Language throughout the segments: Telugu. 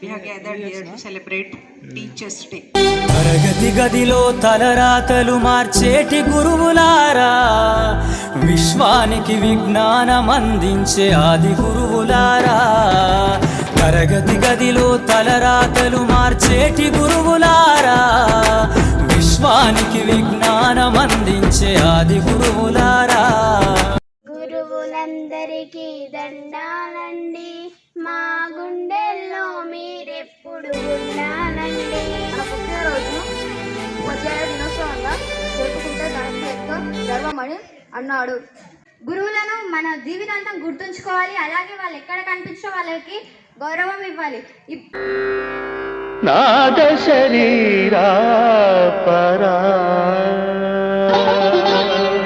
we have gathered here to celebrate Teachers' Day. తరగతి గదిలో తలరాతలు మార్చేటి గురువులారా విశ్వానికి విజ్ఞానం అందించే ఆది గురువులారా. తరగతి గదిలో తలరాతలు మార్చేటి గురువులారా విశ్వానికి విజ్ఞానం అందించే ఆది గురువులారా. గురువులందరికీ దండాలండి. అని అన్నాడు. గురువులను మన జీవితాంతం గుర్తుంచుకోవాలి. అలాగే వాళ్ళు ఎక్కడ కనిపించో వాళ్ళకి గౌరవం ఇవ్వాలి. నాద శరీరా పరా.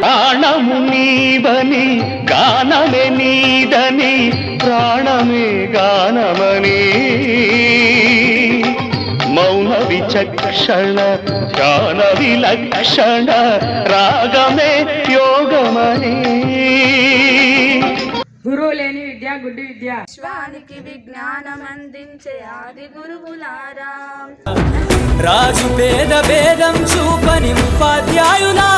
ప్రాణము నీవని గానమే నీదని ప్రాణమే గానమని. మౌన విచక్షణ ధ్యాన విలక్షణ రాగమే యోగమని గురువు లేని విద్య గుడ్డి విద్య. విశ్వానికి విజ్ఞానం అందించే ఆది గురువులారా రాజు పేద భేదం చూపని ఉపాధ్యాయులారా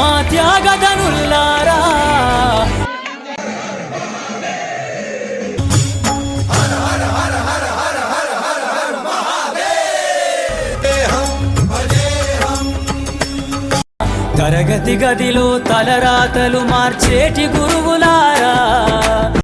మా త్యాగదనుల్లారా తరగతి గదిలో తలరాతలు మార్చేటి గురువులారా.